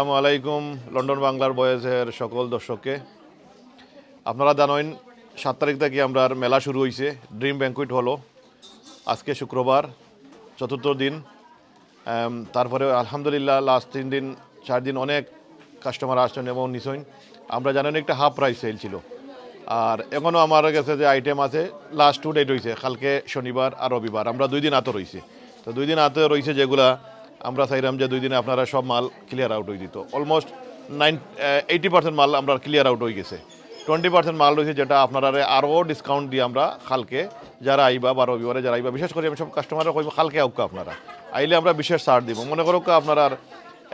আসসালামু আলাইকুম, লন্ডন বাংলার বয়েজের সকল দর্শককে। আপনারা জানেন, সাত তারিখ থেকে আমরা মেলা শুরু হয়েছে ড্রিম ব্যাঙ্কুইট হলো আজকে শুক্রবার, চতুর্থ দিন। তারপরে আলহামদুলিল্লাহ লাস্ট তিন দিন, চার দিন অনেক কাস্টমার আসছেন এবং নিশ্চয় আমরা জানেন একটা হাফ প্রাইস সেল ছিল। আর এখনও আমার কাছে যে আইটেম আছে লাস্ট টু ডেট হয়েছে কালকে শনিবার আর রবিবার। আমরা দুই দিন আতো রয়েছে তো দুই দিন আতো রয়েছে যেগুলা আমরা চাইলাম যে দুই দিনে আপনারা সব মাল ক্লিয়ার আউট হয়ে দিত। অলমোস্ট নাইন এইটি পার্সেন্ট মাল আমরা ক্লিয়ার আউট হয়ে গেছে। টোয়েন্টি পার্সেন্ট মাল রয়েছে যেটা আপনারা আরও ডিসকাউন্ট দিয়ে আমরা খালকে, যারা আইবা বা রবিবারে যারা আইবা, বিশেষ করে আমি সব কাস্টমাররা কইব, খালকে আউকা আপনারা। আইলে আমরা বিশেষ ছাড় দিব। মনে করো আপনারা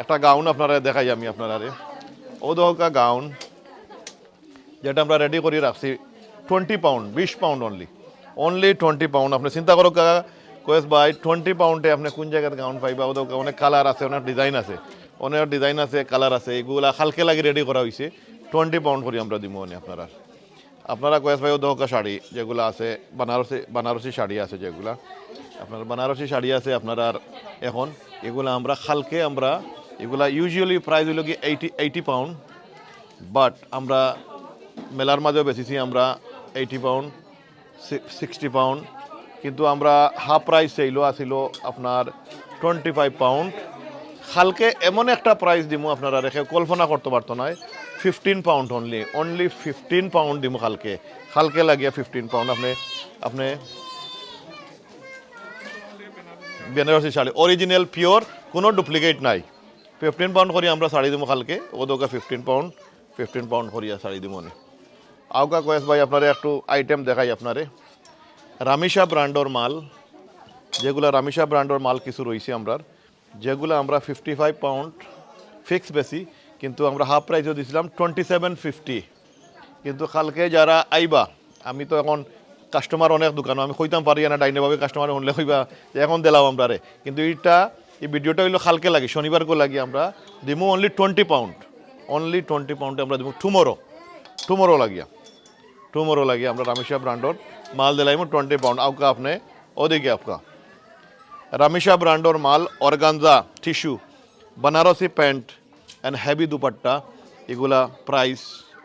একটা গাউন আপনারা দেখাই আমি আপনারা ও দহকা গাউন যেটা আমরা রেডি করে রাখছি টোয়েন্টি পাউন্ড বিশ pound only only twenty pound আপনি চিন্তা করো কোয়েস ভাই টোয়েন্টি পাউন্ডে আপনি কোন জায়গায় গাউন পাইবা? ওদের অনেক কালার আছে, অনেক ডিজাইন আছে। অনেক ডিজাইন আছে কালার আছে। এগুলা হালকে লাগে রেডি করা হয়েছে টোয়েন্টি পাউন্ড করে আমরা দিব অনেক আপনারা। আপনারা কয়েস ভাই দহকা শাড়ি যেগুলো আছে, বানারসি বানারসি শাড়ি আছে যেগুলা। আপনার বানারসি শাড়ি আছে, আপনার এখন এগুলা আমরা খালকে আমরা, এগুলা ইউজুয়ালি প্রাইস হইল কি এইটি এইটি পাউন্ড বাট আমরা মেলার মাঝেও বেচেছি আমরা এইটি পাউন্ড সিক্সটি পাউন্ড কিন্তু আমরা হাফ প্রাইস চাইলো আসিল আপনার টোয়েন্টি ফাইভ পাউন্ড খালকে এমন একটা প্রাইস দিমু আপনারা রেখে কল্পনা করতে পারতো নয় fifteen pound only only fifteen pound দিমু খালকে। খালকে লাগিয়ে ফিফটিন পাউন্ড আপনি আপনি বেনারসি শাড়ি অরিজিনাল পিওর কোনো ডুপ্লিকেট নাই। ফিফটিন পাউন্ড করি আমরা শাড়ি দিব কালকে ওদোকা ফিফটিন পাউন্ড ফিফটিন পাউন্ড করিয়া শাড়ি দিব আউকা কয়েস ভাই, আপনারে একটু আইটেম দেখাই আপনারে। রামিসা ব্র্যান্ডর মাল, যেগুলো রামিসা ব্র্যান্ডর মাল কিছু রয়েছে আমরার, যেগুলো আমরা ফিফটি ফাইভ পাউন্ড ফিক্স বেশি, কিন্তু আমরা হাফ প্রাইসও দিয়েছিলাম টোয়েন্টি সেভেন ফিফটি কিন্তু কালকে যারা আইবা, আমি তো এখন কাস্টমার অনেক দোকান, আমি কইতাম পারি না ডাইনে ভাবে কাস্টমার শুনলে কইবা, যে এখন দিলাম আমরা রে কিন্তু এইটা, এই ভিডিওটা হইল কালকে লাগে শনিবারকে লাগে আমরা, দিমু only twenty pound only twenty পাউন্ডে আমরা দিব টুমোরো টুমোরো লাগিয়া টুমোরো লাগিয়া আমরা রামেশা ব্র্যান্ডর মাল দিলাইমু টোয়েন্টি পাউন্ড আউকা আপনি ওদিকে আপকা রামেশা ব্র্যান্ডর মাল organza tissue Banarasi pant and heavy dupatta এগুলা প্রাইস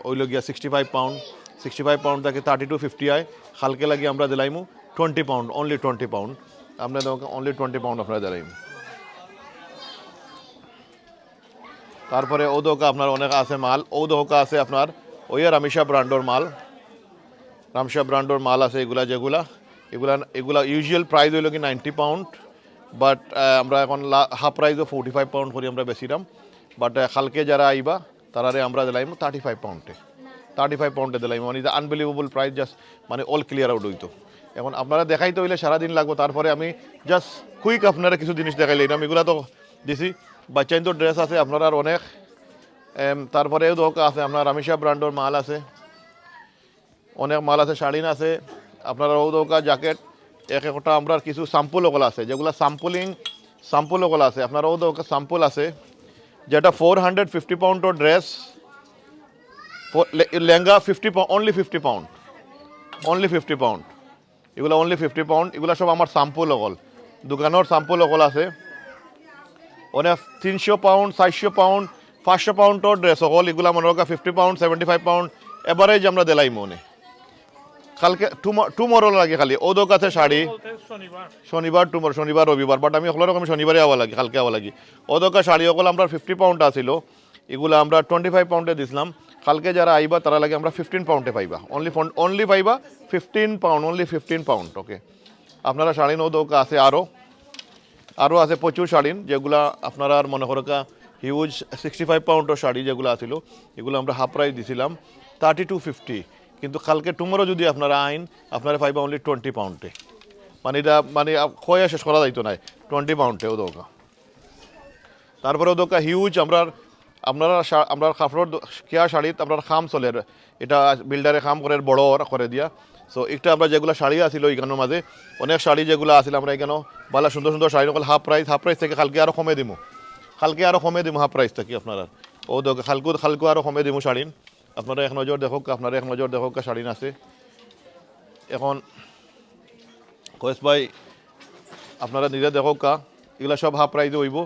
ওইল গিয়া sixty five pound sixty five pound থেকে থার্টি টু ফিফটি হয় হালকে লাগি আমরা দিলাইমু twenty pound only twenty pound আমরা অনলি টোয়েন্টি পাউন্ড আপনারা দিলাইমু তারপরে ঔদকা আপনার অনেক আছে মাল ঔদকা আছে আপনার ওই রামিশা ব্র্যান্ডর মাল রামশা ব্র্যান্ডর মাল আছে এগুলা যেগুলা। এগুলা এগুলা ইউজুয়াল প্রাইস হইল কি নাইনটি পাউন্ড বাট আমরা এখন হাফ প্রাইসও ফোর্টি ফাইভ পাউন্ড করি আমরা বেশি বেশিরাম বাট খালকে যারা আইবা, তারারে আমরা দিলাইম থার্টি ফাইভ পাউন্ডে থার্টি ফাইভ পাউন্ডে দিলাইম। মানে আনবিলিভেবল প্রাইস জাস্ট মানে অল ক্লিয়ার আউট হইতো। এখন আপনারা দেখাইতে হইলে সারাদিন লাগবো, তারপরে আমি জাস্ট কুইক আপনারা কিছু জিনিস দেখাইলে আমি এগুলা তো দিছি। বাচ্চাইন তো ড্রেস আছে, আপনার আর অনেক তারপরেও দোকা আছে, আপনার রামিশা ব্র্যান্ডর মাল আছে। অনেক মাল আছে শাড়িন আছে, আপনার দোকা জ্যাকেট এক একটা আমরা কিছু সাম্পল ওগুলো আছে, যেগুলো সাম্পলিং সাম্পল ওগুলো আছে, আপনার দোকা সাম্পল আছে, যেটা four hundred fifty পাউন্ডর dress lehenga fifty pound only fifty pound only fifty pound এগুলো অনলি ফিফটি পাউন্ড এগুলো সব আমার সাম্পল অকল দোকানের সাম্পল অকল আছে, অনেক তিনশো পাউন্ড চারশো পাউন্ড পাঁচশো পাউন্ডর ড্রেস অকল এগুলো রাখা fifty pound seventy five pound average আমরা দিলাই মনে। কালকে টুমরো লাগে খালি। ওদের কাছে শাড়ি। শনিবার টুমর শনিবার, রবিবার। বাট আমি সকল রকম শনিবারে আওয়া লাগে, কালকে আওয়া লাগে। ওদকা শাড়ি অকল আমরা ফিফটি পাউন্ড আছিল। এগুলো আমরা টোয়েন্টি ফাইভ পাউন্ডে দিছিলাম। কালকে যারা আইবা, তারা লাগে আমরা ফিফটিন পাউন্ডে পাইবা। অনলি অনলি পাইবা fifteen pound only fifteen pound okay আপনারা শাড়ি ওদকা আছে আরও আরও আছে প্রচুর শাড়ি। যেগুলা আপনারা আর মনে করো হিউজ সিক্সটি ফাইভ পাউন্ডের শাড়ি যেগুলো আছিল, এগুলো আমরা হাফ প্রাইস দিছিলাম। থার্টি টু ফিফটি কিন্তু কালকে টুমোরো যদি আপনারা আইন, আপনারা পাইবা অনলি টোয়েন্টি পাউন্ডে মানে এটা মানে খয়ে শেষ করা যাইতো নাই টোয়েন্টি পাউন্ডে ও দোকা। তারপরে দোকা হিউজ আমরা, আপনারা আমরা কাপড়ের কেয়া শাড়িত আপনার খাম চলে। এটা বিল্ডারে খাম করে, বড় করে দিয়া। সো একটা আমরা যেগুলো শাড়ি আছিল এখানের মাঝে, অনেক শাড়ি যেগুলো আছিল আমরা এখানে ভালো সুন্দর সুন্দর শাড়ি নকল হাফ প্রাইস হাফ প্রাইস থেকে কালকে আরও কমে দিমু। কালকে আরও কমে দিমু হাফ প্রাইস থেকে আপনারা ও দোকা খালকু খালকু আরও কমে দিমু শাড়ি। আপনারা এক নজর দেখক আপনারা এক নজর দেখক শাড়ি আছে এখন কয়েস ভাই আপনারা নিজে দেখক কা এগুলা সব হাফ প্রাইজে হইব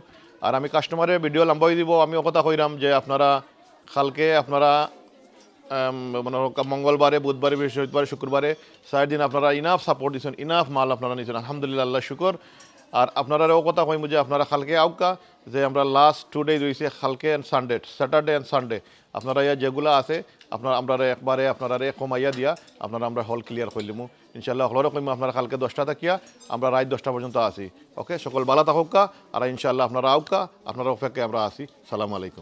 আর আমি কাস্টমারের ভিডিও লম্বাই দিব আমি কথা কইরাম যে আপনারা খালকে আপনারা মানে হোক মঙ্গলবারে, বুধবারে, বৃহস্পতিবারে, শুক্রবারে চার দিন আপনারা ইনাফ সাপোর্ট দিচ্ছেন ইনাফ মাল আপনারা নিচ্ছেন আলহামদুলিল্লাহ আল্লাহ শুকর। আর আপনারাও কথা কইম যে আপনারা কালকে আউকা, যে আমরা লাস্ট টু ডে রয়েছে কালকে and Sunday Saturday and Sunday আপনারা ইয়া যেগুলো আছে, আপনারা আমরা একবারে আপনারা কমাইয়া দিয়া আপনারা আমরা হল ক্লিয়ার করলিমু ইনশাল্লাহ হলরে কইম আপনারা কালকে দশটা থাকিয়া, আমরা রাত দশটা পর্যন্ত আসি ওকে সকল বালা থাকুকা আর ইনশাল্লাহ আপনারা আউকা, আপনারা অপেক্ষায় আমরা আসি সালাম আলাইকুম।